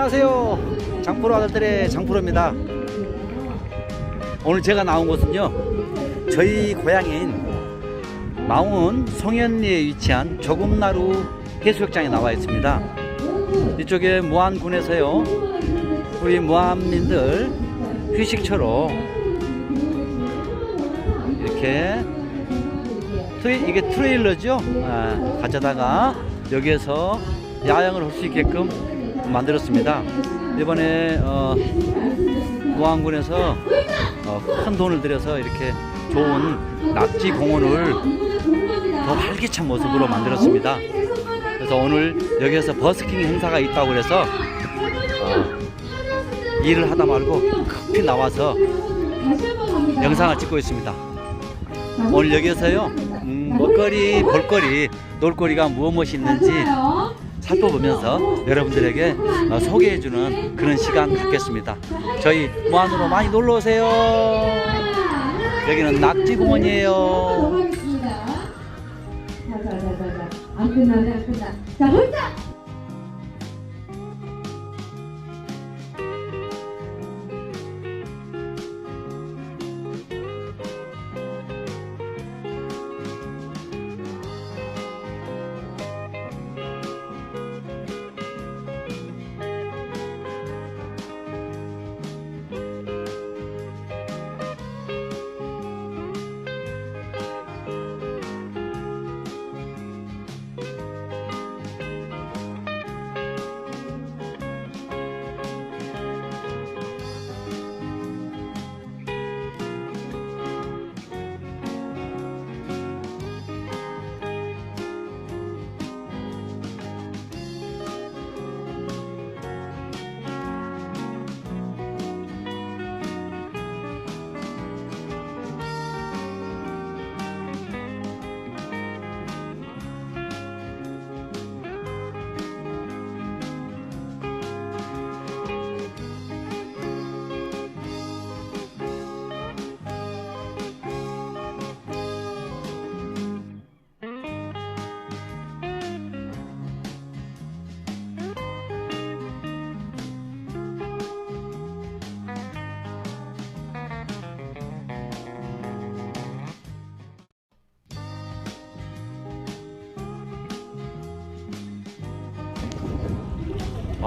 안녕하세요. 장프로 아들들의 장프로입니다. 오늘 제가 나온 곳은요. 저희 고향인 마운 송현리에 위치한 조금나루 해수욕장에 나와 있습니다. 이쪽에 무안군에서요. 우리 무안민들 휴식처로 이렇게 트레, 이게 트레일러죠. 아, 가져다가 여기에서 야영을 할 수 있게끔 만들었습니다. 이번에 어, 무안군에서 어, 큰 돈을 들여서 이렇게 좋은 낙지 공원을 더 활기찬 모습으로 만들었습니다. 그래서 오늘 여기에서 버스킹 행사가 있다고 그래서 어, 일을 하다 말고 급히 나와서 영상을 찍고 있습니다. 오늘 여기에서요 음, 먹거리, 볼거리, 놀거리가 무엇이 있는지 살펴보면서 여러분들에게 어, 소개해주는 그런 시간 갖겠습니다. 저희 무안으로 많이 놀러 오세요. 여기는 낙지공원이에요. 안 끝나네 안 끝나. 자 혼자.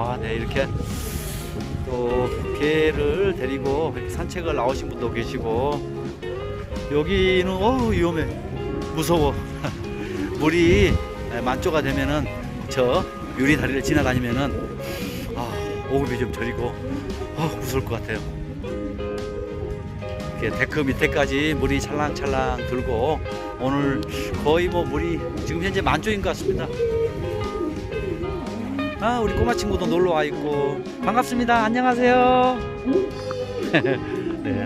아, 네, 이렇게 또 개를 데리고 산책을 나오신 분도 계시고 여기는 어 위험해 무서워 물이 만조가 되면은 저 유리 다리를 지나다니면은 아 오급이 좀 저리고 아 무서울 것 같아요. 이렇게 데크 밑에까지 물이 찰랑찰랑 들고 오늘 거의 뭐 물이 지금 현재 만조인 것 같습니다. 아 우리 꼬마 친구도 놀러 와 있고. 반갑습니다. 안녕하세요. 네.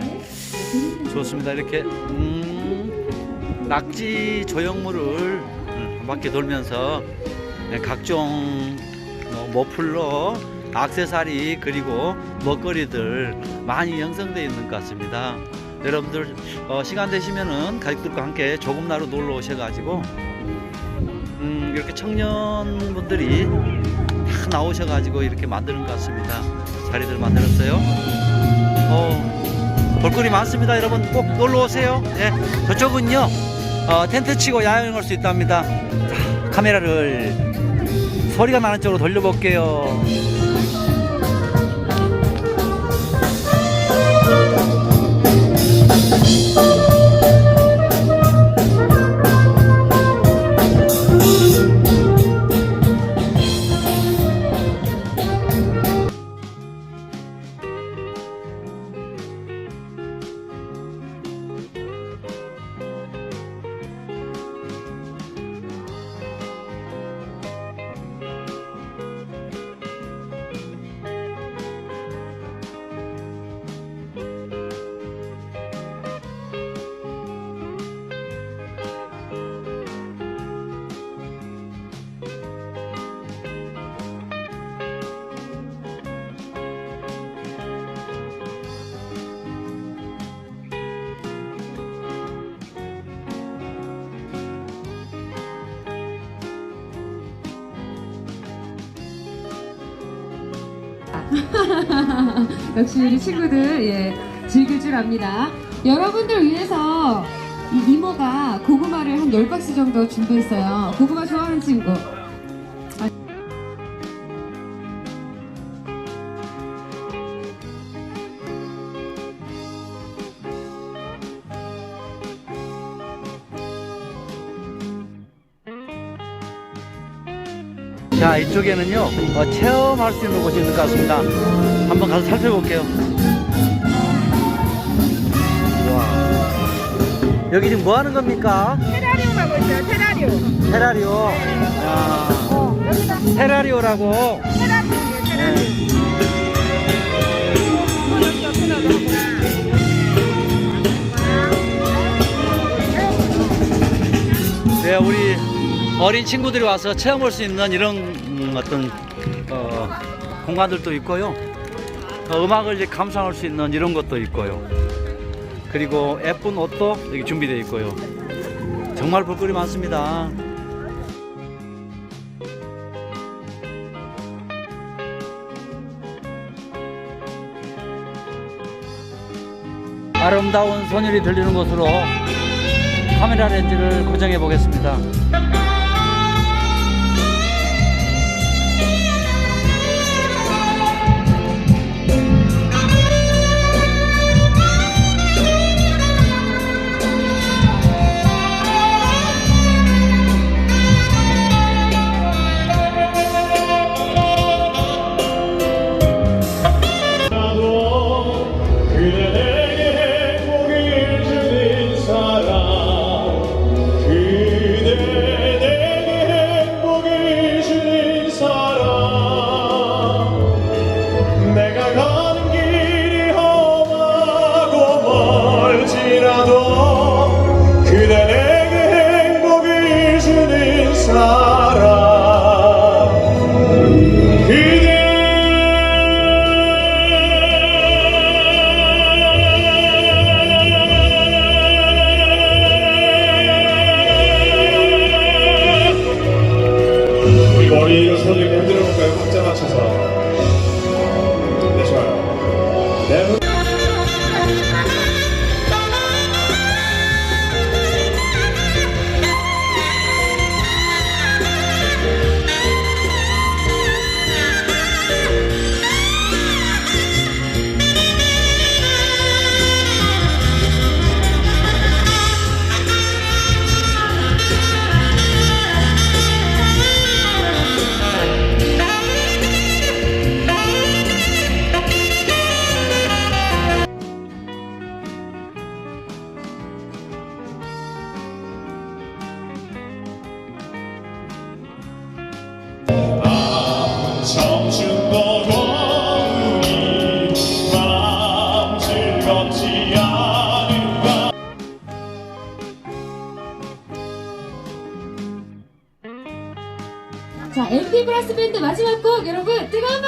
좋습니다. 이렇게 음, 낙지 조형물을 음, 한 바퀴 돌면서 네, 각종 뭐 머플러 악세사리 그리고 먹거리들 많이 형성되어 있는 것 같습니다. 여러분들 어, 시간 되시면은 가족들과 함께 조금나루 놀러 오셔가지고 음, 이렇게 청년분들이 다 나오셔가지고 이렇게 만드는 것 같습니다. 자리들 만들었어요. 어, 볼거리 많습니다. 여러분 꼭 놀러 오세요. 예, 저쪽은요 어, 텐트 치고 야영할 수 있답니다. 자, 카메라를 소리가 나는 쪽으로 돌려볼게요. 역시 우리 친구들 예 즐길 줄 압니다. 여러분들 위해서 이 이모가 고구마를 한 10박스 정도 준비했어요. 고구마 좋아하는 친구. 자 이쪽에는요 어, 체험할 수 있는 곳이 있는 것 같습니다 한번 가서 살펴볼게요 와 여기 지금 뭐 하는 겁니까? 테라리움 하고 있어요. 테라리움. 테라리오 아, 어, 여기다 테라리오라고 테라리움이에요. 테라리움. 끊었어, 끊어서. 네 우리 어린 친구들이 와서 체험할 수 있는 이런 음, 어떤 어, 공간들도 있고요. 어, 음악을 이제 감상할 수 있는 이런 것도 있고요. 그리고 예쁜 옷도 여기 준비되어 있고요. 정말 볼거리 많습니다. 아름다운 소년이 들리는 곳으로 카메라 렌즈를 고정해 보겠습니다.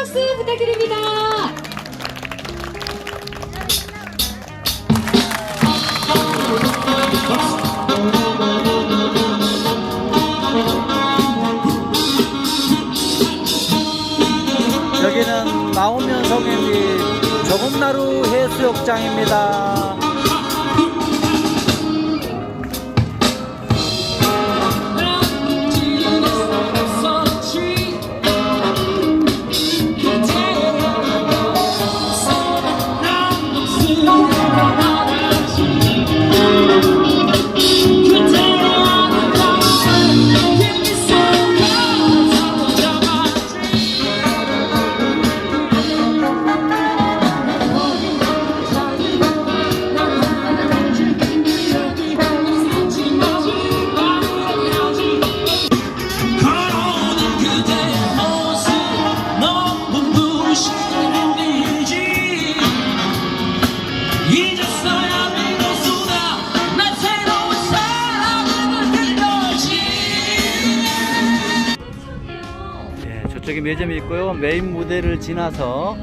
박수 부탁드립니다. 여기는 나오면 성인이 조금나루 해수욕장입니다. 매점이 있고요. 메인 무대를 지나서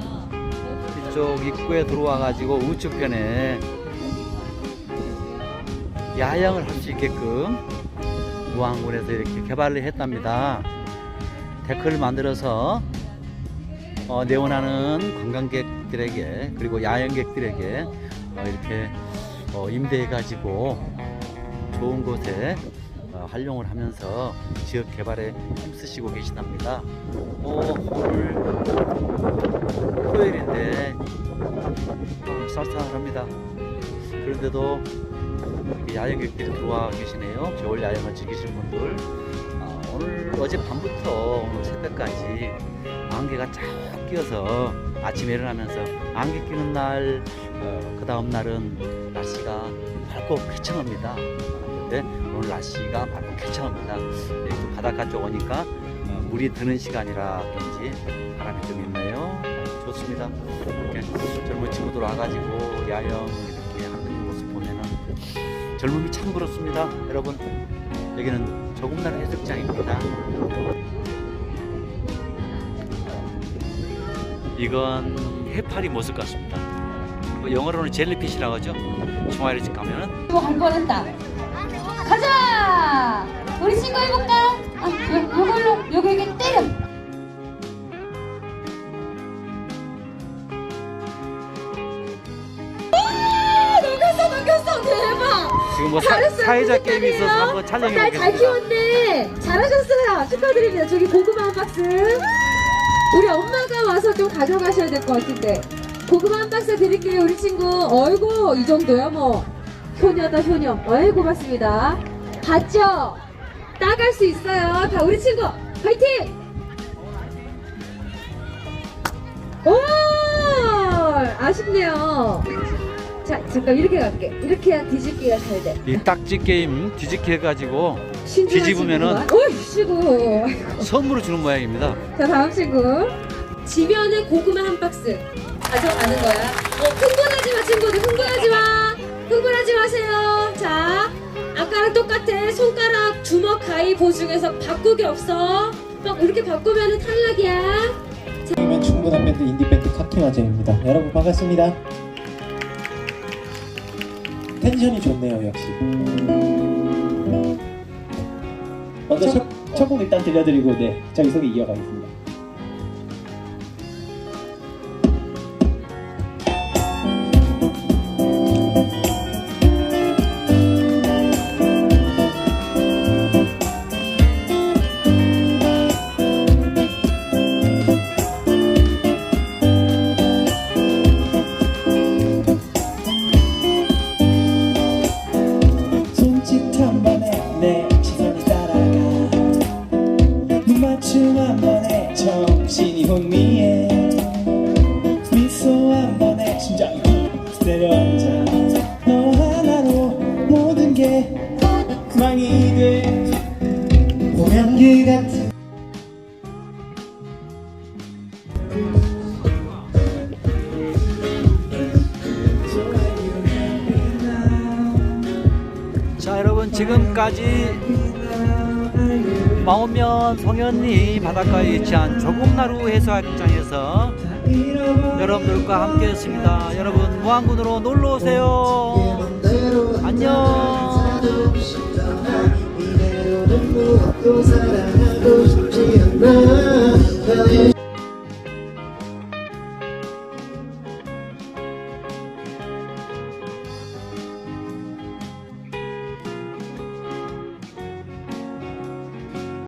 이쪽 입구에 들어와 가지고 우측편에 야영을 할 수 있게끔 무항군에서 이렇게 개발을 했답니다. 데크를 만들어서 어, 내원하는 관광객들에게 그리고 야영객들에게 어, 이렇게 어, 임대해 가지고 좋은 곳에 어, 활용을 하면서 지역 개발에 힘쓰시고 계시답니다. 어, 오늘 토요일인데 어, 쌀쌀합니다. 그런데도 야영객들이 들어와 계시네요. 겨울 야영을 즐기시는 분들. 아, 오늘 어젯밤부터 오늘 새벽까지 안개가 쫙 끼어서 아침에 일어나면서 안개 끼는 날, 어, 그 다음 날은 날씨가 밝고 쾌청합니다. 근데 오늘 날씨가 쾌청합니다. 네, 또 바닷가 쪽 오니까 어, 물이 드는 시간이라 그런지 바람이 좀 있네요. 좋습니다. 이렇게 젊은 친구들 와가지고 야영 이렇게 하는 모습 보면은 젊음이 참 부럽습니다. 여러분 여기는 조금나는 해수욕장입니다. 이건 해파리 모습 같습니다. 뭐 영어로는 젤리피시라고 하죠. 집 가면은 또갈 뻔했다. 가자! 우리 친구 해볼까? 아, 요, 요걸로, 요거 이게 때려. 아, 넘겼어, 넘겼어. 대박. 지금 뭐 사, 잘했어요. 사회자 게임이 있어서. 한번 촬영해 잘, 잘 보겠습니다. 키웠네. 잘하셨어요. 축하드립니다. 저기 고구마 한 박스. 우리 엄마가 와서 좀 가져가셔야 될 것 같은데. 고구마 한 박스 드릴게요, 우리 친구. 어이구, 이 정도야, 뭐. 효녀다, 효녀. 어이, 고맙습니다. 봤죠? 따갈 수 있어요. 다 우리 친구, 화이팅! 오! 아쉽네요. 자, 잠깐 이렇게 갈게. 이렇게 해야 뒤집기가 잘 돼. 이 딱지 게임 뒤집기 해가지고 신중한 뒤집으면은- 친구가. 어이씨구. 선물을 주는 모양입니다. 자 다음 친구 지면에 고구마 한 박스 가져가는 거야 어 흥분하지 마 친구들 흥분하지 마 흥분하지 마세요 자 아까랑 똑같아 손가락 주먹 가위 보 중에서 바꾸기 없어 막 이렇게 바꾸면 탈락이야 이면 충분한 밴드 인디밴드 카키마잼입니다. 여러분 반갑습니다. 텐션이 좋네요 역시. 먼저 첫, 첫곡 일단 들려드리고 네 저기 소개 이어가겠습니다. 지금까지 마오면 성현리 바닷가에 위치한 조금나루 해수욕장에서 여러분들과 함께 했습니다. 여러분 무안군으로 놀러 오세요. 안녕.